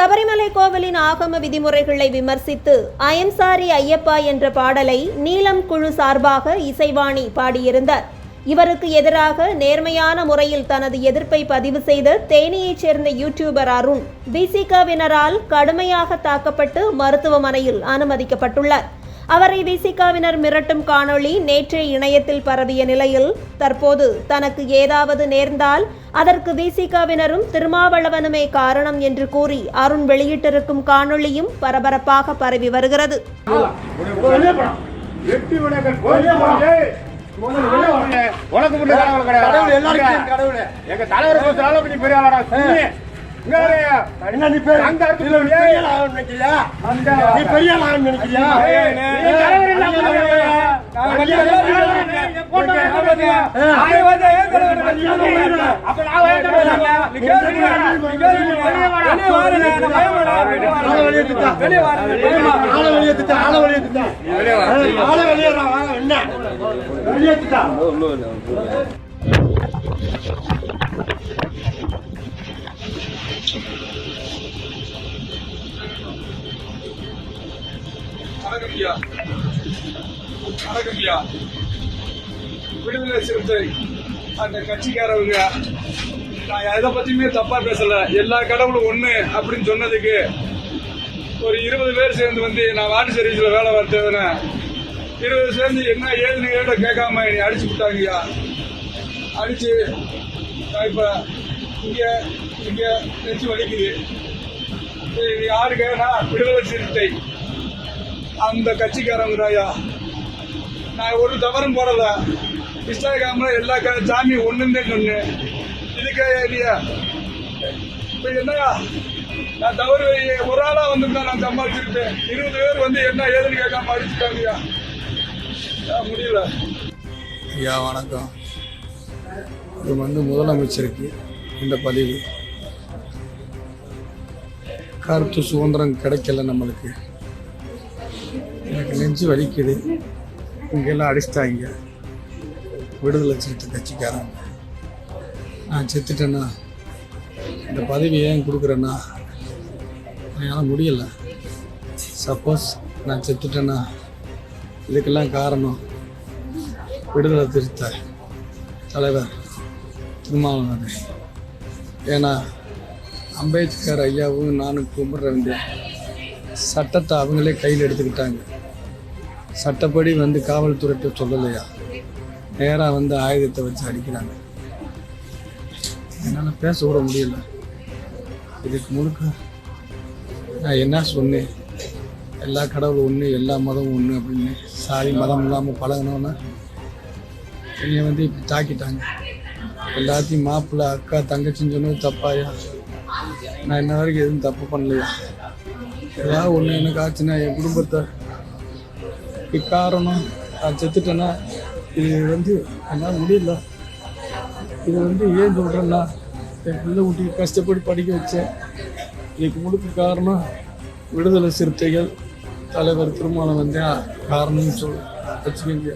சபரிமலை கோவிலின் ஆகம விதிமுறைகளை விமர்சித்து அயம்சாரி ஐயப்பா என்ற பாடலை நீலம் குழு சார்பாக இசைவாணி பாடியிருந்தார். இவருக்கு எதிராக நேர்மையான முறையில் தனது எதிர்ப்பை பதிவு செய்த தேனியைச் சேர்ந்த யூடியூபர் அருண் பிசிகவினரால் கடுமையாக தாக்கப்பட்டு மருத்துவமனையில் அனுமதிக்கப்பட்டுள்ளார். அவரை விசிகாவினர் மிரட்டும் காணொளி நேற்றே இணையத்தில் பரவிய நிலையில் தற்போது தனக்கு ஏதாவது நேர்ந்தால் அதற்கு விசிகாவினரும் திருமாவளவனுமே காரணம் என்று கூறி அருண் வெளியிட்டிருக்கும் காணொளியும் பரபரப்பாக பரவி வருகிறது. உனக்கு என்ன நீ பெரிய- அங்க இருக்கு நீ. பெரிய ஆளு நினைக்கிறியா? அந்த- நீ பெரிய ஆளு நினைக்கிறியா? நீ தலைவர் இல்லாம தலைவர். நாங்க வணக்கம்யா வணக்கம்யா விடுதலை சிறுத்தை. அந்த கட்சிக்காரவங்க நான் எதை பற்றியுமே தப்பாக பேசலை. எல்லா கடவுளும் ஒன்று அப்படின்னு சொன்னதுக்கு ஒரு இருபது பேர் சேர்ந்து வந்து நான் வாட்டர் சர்வீஸில் வேலை பார்த்தவன இருபது சேர்ந்து என்ன ஏதுன்னு ஏட கேட்காம என்னை அடிச்சு விட்டாங்கய்யா. அடித்து நான் இப்போ இங்கே இங்கே நெச்சு வலிக்குது. இது யாருக்குன்னா விடுதலை சிறுத்தை. அந்த கட்சிக்காரங்க ஐயா நான் ஒரு தவறும் போடல இன்ஸ்டாகிராம்ல எல்லா க சாமி ஒண்ணுன்னு ஒன்று இதுக்கு இல்லையா இப்போ என்னையா நான் தவறு ஒரு ஆளாக வந்திருந்தா நான் சம்பாதிச்சிருப்பேன் இருபது பேர் வந்து என்ன ஏதுன்னு கேட்காம அடிச்சுட்டாங்கய்யா நான் முடியல. ஐயா வணக்கம். இது வந்து முதலமைச்சருக்கு இந்த பதிவு. கருத்து சுதந்திரம் கிடைக்கல நம்மளுக்கு. எனக்கு நெஞ்சு வலிக்குது. இங்கெல்லாம் அடிச்சிட்டாங்க. விடுதலை சிறுத்தை கட்சிக்காரங்க. நான் செத்துட்டேன்னா இந்த பதவி ஏன் கொடுக்குறேன்னா என்னால் முடியலை. சப்போஸ் நான் செத்துட்டேன்னா இதுக்கெல்லாம் காரணம் விடுதலை திருத்த தலைவர் திருமாவளவன். ஏன்னா அம்பேத்கர் ஐயாவும் நானும் கும்பிட்றவங்க சட்டத்தை அவங்களே கையில் எடுத்துக்கிட்டாங்க. சட்டப்படி வந்து காவல்துறைகிட்ட சொல்லலையா? நேராக வந்து ஆயுதத்தை வச்சு அடிக்கிறாங்க. என்னால் பேச விட முடியல. இதுக்கு முழுக்க நான் என்ன சொன்னேன்? எல்லா கடவுளும் ஒன்று எல்லா மதமும் ஒன்று அப்படின்னு சாதி மதம் இல்லாமல் பழகணும்னா என்னை வந்து இப்படி தாக்கிட்டாங்க. எல்லாத்தையும் மாப்பிள்ளை அக்கா தங்கச்சின்னு சொன்னது தப்பாயா? நான் இன்ன வரைக்கும் எதுவும் தப்பு பண்ணலையா? ஏதாவது ஒன்று எனக்கு ஆச்சுன்னா என் குடும்பத்தை இக்காரணம் நான் செத்துட்டேன்னா இது வந்து என்னால் முடியல. இது வந்து ஏன் சொல்கிறேன்னா என் பிள்ளை குட்டியை கஷ்டப்பட்டு படிக்க வச்சேன். இதுக்கு முழுக்க காரணம் விடுதலை சிறுத்தைகள் தலைவர் திருமணம் வந்து காரணம்னு சொல் வச்சுக்கோங்க.